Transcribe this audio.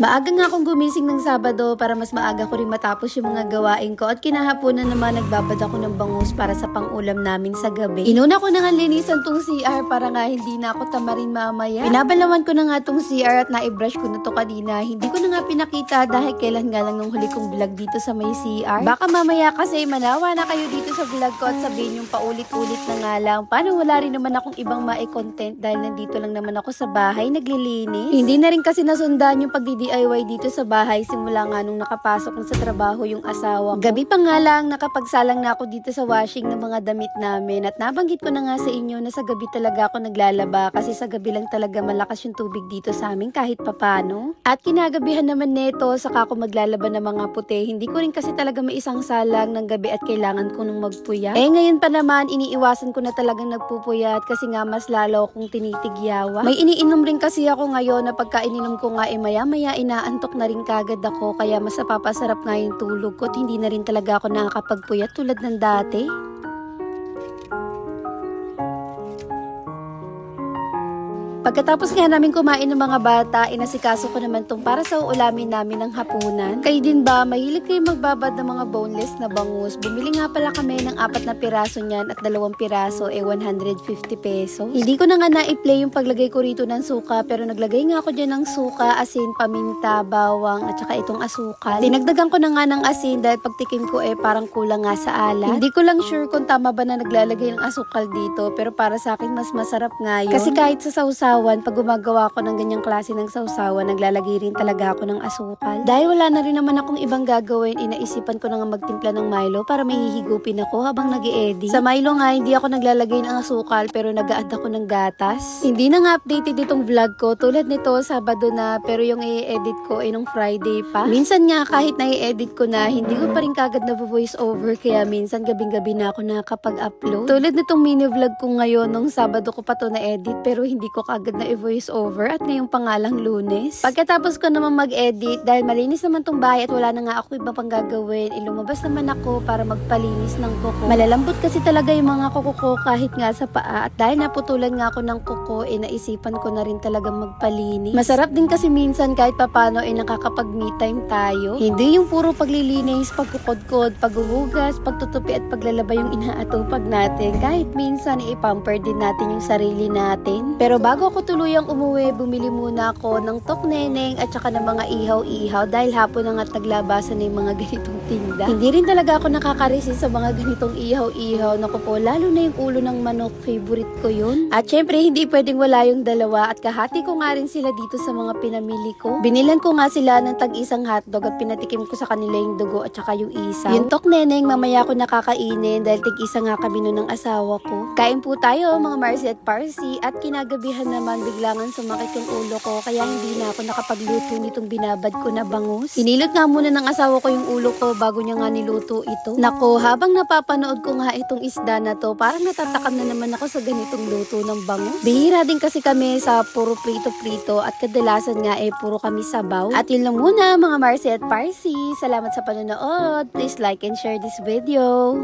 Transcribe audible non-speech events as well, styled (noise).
Maaga nga akong gumising ng Sabado para mas maaga ko rin matapos yung mga gawain ko at kinahaponan naman nagbabad ako ng bangus para sa pangulam namin sa gabi. Inuna ko na nga linisan tong CR para nga hindi na ako tamarin mamaya. Pinabalawan ko na nga tong CR at na-brush ko na to kanina. Hindi ko na nga pinakita dahil kailan nga lang nung huli kong vlog dito sa may CR. Baka mamaya kasi manawa na kayo dito sa vlog ko at sabihin yung paulit-ulit na nga lang. Paano wala rin naman akong ibang ma-content dahil nandito lang naman ako sa bahay naglilinis. Hindi na rin kasi nasundan yung pagdi-DIY dito sa bahay simula nga nung nakapasok na sa trabaho yung asawa ko. Gabi pa nga lang nakapagsalang na ako dito sa washing ng mga damit namin at nabanggit ko na nga sa inyo na sa gabi talaga ako naglalaba kasi sa gabi lang talaga malakas yung tubig dito sa amin kahit papano. At kinagabihan naman neto saka ako maglalaba ng mga puti. Hindi ko rin kasi talaga may isang salang ng gabi at kailangan ko nung magpuyat. Eh ngayon pa naman iniiwasan ko na talagang nagpupuyat kasi nga mas lalo akong tinitigyawa. May iniinom rin kasi ako ngayon na pagka ininom ko nga eh maya maya inaantok na rin kagad ako kaya mas napapasarap nga yung tulog ko at hindi na rin talaga ako nakakapagpuyat tulad ng dati. Pagkatapos nga namin kumain ng mga bata, inasikaso ko naman tong para sa ulamin namin ng hapunan. Kayo din ba, mahilig kayo magbabad ng mga boneless na bangus? Bumili nga pala kami ng apat na piraso niyan at dalawang piraso eh 150 pesos. Hindi ko na nga na-play yung paglagay ko rito ng suka pero naglagay nga ako dyan ng suka, asin, paminta, bawang at saka itong asukal. Dinagdagan ko na nga ng asin dahil pagtikim ko eh parang kulang nga sa alat. Hindi ko lang sure kung tama ba na naglalagay ng asukal dito pero para sa akin mas masarap nga yun. Kasi kahit sa sausawan, pag gumagawa ko ng ganyang klase ng sausawan, naglalagay rin talaga ako ng asukal. Dahil wala na rin naman akong ibang gagawin, inaisipan ko na nga magtimpla ng Milo para may hihigupin ako habang nag edit Sa Milo nga, hindi ako naglalagay ng asukal pero nag-add ako ng gatas. Hindi na nga updated itong vlog ko. Tulad nito, Sabado na pero yung i-edit ko ay nung Friday pa. Minsan nga kahit na i-edit ko na, hindi ko pa rin kagad na voice over kaya minsan gabing-gabi na ako nakakapag-upload. Tulad nitong mini vlog ko ngayon nung Sabado ko pa to na-edit pero hindi ko kagad na i-voice over at ngayong pangalang lunes. Pagkatapos ko naman mag-edit, dahil malinis naman tong bahay at wala na nga ako iba pang gagawin, ilumabas naman ako para magpalinis ng kuko. Malalambot kasi talaga yung mga kuko ko kahit nga sa paa at dahil naputulan nga ako ng kuko, eh naisipan ko na rin talagang magpalinis. Masarap din kasi minsan kahit papano eh nakakapag me time tayo. Hindi yung puro paglilinis, pagkukod-kod, paghuhugas, pagtutupi at paglalaba yung inaatupag natin. Kahit minsan ipamper din natin yung sarili natin. Pero bago ako tuluyang umuwi, bumili muna ako ng tok neneng at saka ng mga ihaw-ihaw dahil hapon na nga't naglabasan na yung mga (laughs) ganitong tinda. Hindi rin talaga ako nakakaresist sa mga ganitong ihaw-ihaw. Naku po, lalo na yung ulo ng manok, favorite ko yun. At syempre, hindi pwedeng wala yung dalawa at kahati ko nga rin sila dito sa mga pinamili ko. Binilan ko nga sila ng tag-isang hotdog at pinatikim ko sa kanila yung dugo at saka yung isaw. Yung tok neneng, mamaya ko nakakainin dahil tig-isa nga kami nun ng asawa ko. Kain po tayo mga Marcy at Parsi at kinagabihan naman biglangan sumakit yung ulo ko kaya hindi na ako nakapagluto nitong binabad ko na bangus. Hinilot nga muna ng asawa ko yung ulo ko bago niya nga niluto ito. Nako, habang napapanood ko nga itong isda na to, parang natatakam na naman ako sa ganitong luto ng bangus. Bihira din kasi kami sa puro prito-prito at kadalasan nga eh puro kami sabaw. At yun lang muna mga Marcy at Parsi. Salamat sa panonood. Please like and share this video.